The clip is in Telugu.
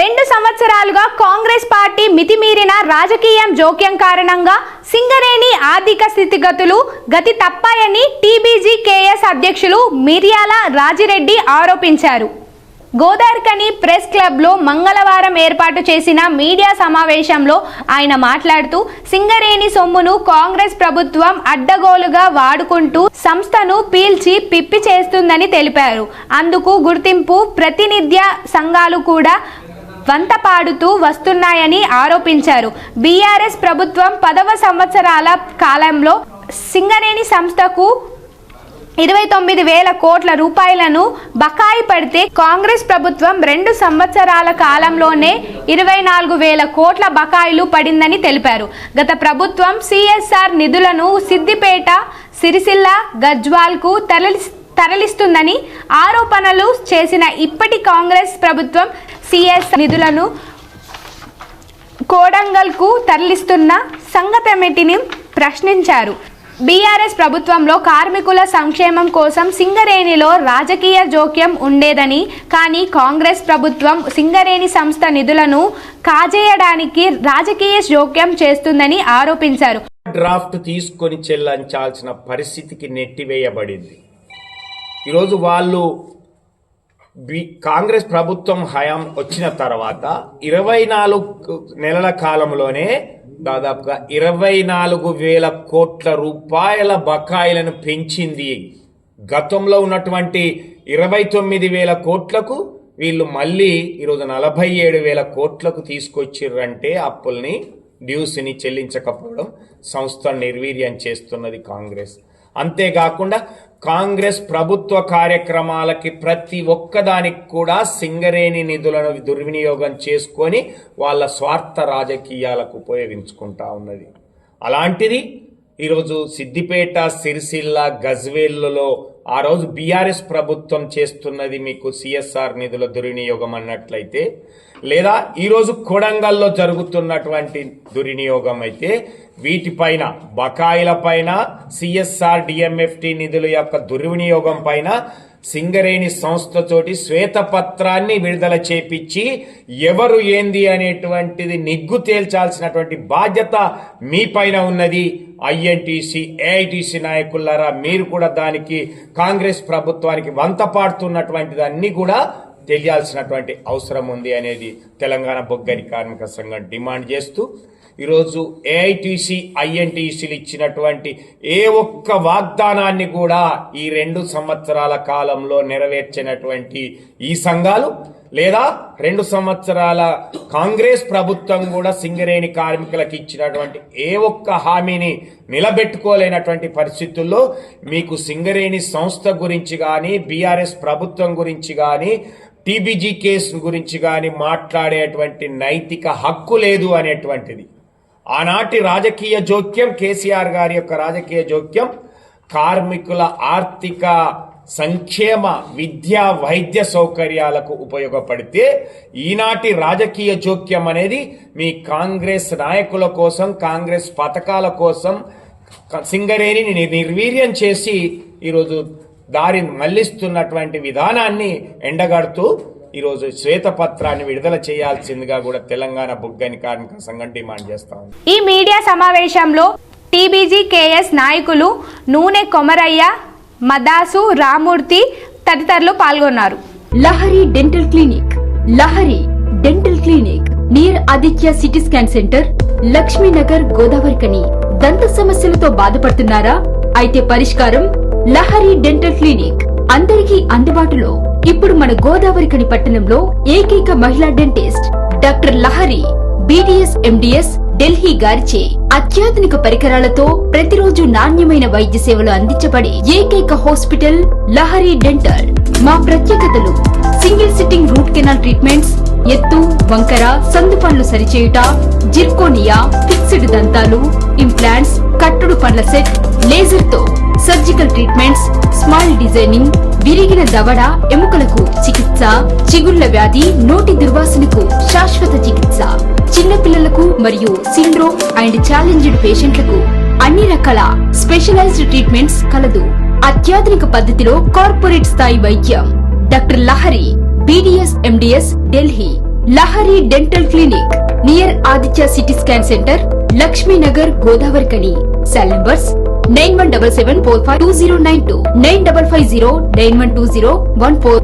రెండు సంవత్సరాలుగా కాంగ్రెస్ పార్టీ మితిమీరిన రాజకీయం జోక్యం కారణంగా సింగరేణి ఆర్థిక స్థితిగతులు గతి తప్పాయని టీబీజీ కేఎస్ అధ్యక్షులు మిర్యాల రాజిరెడ్డి ఆరోపించారు. గోదార్కని ప్రెస్ క్లబ్లో మంగళవారం ఏర్పాటు చేసిన మీడియా సమావేశంలో ఆయన మాట్లాడుతూ సింగరేణి సొమ్మును కాంగ్రెస్ ప్రభుత్వం అడ్డగోలుగా వాడుకుంటూ సంస్థను పీల్చి పిప్పి చేస్తుందని తెలిపారు. అందుకు గుర్తింపు ప్రతినిధ్య సంఘాలు కూడా వంత పాడుతూ వస్తున్నాయని ఆరోపించారు. బీఆర్ఎస్ ప్రభుత్వం పదవ సంవత్సరాల కాలంలో సింగరేణి సంస్థకు ఇరవై తొమ్మిది వేల కోట్ల రూపాయలను బకాయి పడితే కాంగ్రెస్ ప్రభుత్వం రెండు సంవత్సరాల కాలంలోనే ఇరవై నాలుగు వేల కోట్ల బకాయిలు పడిందని తెలిపారు. గత ప్రభుత్వం సిఎస్ఆర్ నిధులను సిద్దిపేట సిరిసిల్ల గజ్వాల్కు తరలి తరలిస్తుందని ఆరోపణలు చేసిన ఇప్పటి కాంగ్రెస్ ప్రభుత్వం సిఎస్ నిధులను కోడంగల్కు తరలిస్తున్న సంఘటమిటిని ప్రశ్నించారు. బీఆర్ఎస్ ప్రభుత్వంలో కార్మికుల సంక్షేమం కోసం సింగరేణిలో రాజకీయ జోక్యం ఉండేదని కానీ కాంగ్రెస్ ప్రభుత్వం సింగరేణి సంస్థ నిధులను కాజేయడానికి రాజకీయ జోక్యం చేస్తుందని ఆరోపించారు. డ్రాఫ్ట్ తీసుకొని చెల్లించాల్సిన పరిస్థితికి నెట్టివేయబడింది. ఈరోజు వాళ్ళు కాంగ్రెస్ ప్రభుత్వం హయాం వచ్చిన తర్వాత ఇరవై నాలుగు నెలల కాలంలోనే దాదాపుగా ఇరవై నాలుగు వేల కోట్ల రూపాయల బకాయిలను పెంచింది. గతంలో ఉన్నటువంటి ఇరవై తొమ్మిది వేల కోట్లకు వీళ్ళు మళ్ళీ ఈరోజు నలభై ఏడు వేల కోట్లకు తీసుకొచ్చిర్రంటే అప్పుల్ని డ్యూస్ని చెల్లించకపోవడం సంస్థ నిర్వీర్యం చేస్తున్నది కాంగ్రెస్. అంతేకాకుండా కాంగ్రెస్ ప్రభుత్వ కార్యక్రమాలకి ప్రతి ఒక్కదానికి కూడా సింగరేణి నిధులను దుర్వినియోగం చేసుకొని వాళ్ళ స్వార్థ రాజకీయాలకు ఉపయోగించుకుంటా ఉన్నది. అలాంటిది ఈరోజు సిద్దిపేట సిరిసిల్ల గజ్వేల్లో ఆ రోజు బీఆర్ఎస్ ప్రభుత్వం చేస్తున్నది మీకు సిఎస్ఆర్ నిధుల దుర్వినియోగం అన్నట్లయితే లేదా ఈరోజు కొడంగల్లో జరుగుతున్నటువంటి దుర్వినియోగం అయితే వీటిపైన బకాయిల పైన సిఎస్ఆర్ డిఎంఎఫ్టి నిధుల యొక్క దుర్వినియోగం పైన సింగరేణి సంస్థతోటి శ్వేతపత్రాన్ని విడుదల చేపించి ఎవరు ఏంది అనేటువంటిది నిగ్గు తేల్చాల్సినటువంటి బాధ్యత మీ పైన ఉన్నది. ఐఎన్టీసీ ఏఐటీసీ నాయకులారా మీరు కూడా దానికి కాంగ్రెస్ ప్రభుత్వానికి వంత పాడుతున్నటువంటిదన్నీ కూడా తెలియాల్సినటువంటి అవసరం ఉంది అనేది తెలంగాణ బొగ్గరి కార్మిక సంఘం డిమాండ్ చేస్తూ ఈరోజు ఏఐటీసీ ఐఎన్టీసీలు ఇచ్చినటువంటి ఏ ఒక్క వాగ్దానాన్ని కూడా ఈ రెండు సంవత్సరాల కాలంలో నెరవేర్చినటువంటి ఈ సంఘాలు లేదా రెండు సంవత్సరాల కాంగ్రెస్ ప్రభుత్వం కూడా సింగరేణి కార్మికులకు ఇచ్చినటువంటి ఏ ఒక్క హామీని నిలబెట్టుకోలేనటువంటి పరిస్థితుల్లో మీకు సింగరేణి సంస్థ గురించి కానీ బీఆర్ఎస్ ప్రభుత్వం గురించి కానీ టీబీజీ కేసు గురించి కానీ మాట్లాడేటువంటి నైతిక హక్కు లేదు అనేటువంటిది. ఆనాటి రాజకీయ జోక్యం కేసీఆర్ గారి యొక్క రాజకీయ జోక్యం కార్మికుల ఆర్థిక సంక్షేమ విద్యా వైద్య సౌకర్యాలకు ఉపయోగపడితే ఈనాటి రాజకీయ జోక్యం అనేది మీ కాంగ్రెస్ నాయకుల కోసం కాంగ్రెస్ పథకాల కోసం సింగరేణిని నిర్వీర్యం చేసి ఈరోజు దారి మళ్ళిస్తున్నటువంటి విధానాన్ని ఎండగడుతూ ఈరోజు శ్వేతపత్రాన్ని విడుదల చేయాల్సిందిగా కూడా తెలంగాణ బొగ్గని కార్మిక సంఘం డిమాండ్ చేస్తా ఉంది. ఈ మీడియా సమావేశంలో టీబీజీ కేఎస్ నాయకులు నూనె కొమరయ్య మదాసు రామూర్తి తదితరులు పాల్గొన్నారు. Lahari dental clinic Lahari dental clinic near Aditya city scan centre Lakshminagar Godavarikhani దంత సమస్యలతో బాధపడుతున్నారా? అయితే పరిష్కారం లహరి డెంటల్ క్లినిక్. అందరికీ అందుబాటులో ఇప్పుడు మన గోదావరికని పట్టణంలో ఏకైక మహిళా dentist doctor Lahari BDS MDS Delhi గారిచే అత్యాధునిక పరికరాలతో ప్రతిరోజు నాణ్యమైన వైద్య సేవలు అందించబడే ఏకైక హాస్పిటల్ లహరి డెంటల్. మా ప్రత్యేకతలు single sitting root canal treatments ఎత్తు వంకర సందు పనులు సరిచేయుట జిర్కోనియా ఫిక్స్డ్ దంతాలు ఇంప్లాంట్స్ కట్టుడు పండ్ల సెట్ లేజర్తో సర్జికల్ ట్రీట్మెంట్స్ స్మైల్ డిజైనింగ్ విరిగిన దవడ ఎముకలకు చికిత్స చిగుళ్ళ వ్యాధి నోటి దుర్వాసనకు శాశ్వత చికిత్స. చిన్నపిల్లలకు మరియు సిండ్రోమ్ అండ్ ఛాలెంజ్డ్ పేషెంట్లకు అన్ని రకాల స్పెషలైజ్డ్ ట్రీట్మెంట్స్ కలదు. అత్యాధునిక పద్ధతిలో కార్పొరేట్ స్థాయి వైద్యం. Doctor Lahari BDS MDS Delhi Lahari dental clinic near Aditya city scan centre Lakshminagar Godavarikhani cell numbers nine one double seven four five two zero nine two nine double five zero nine one two zero one four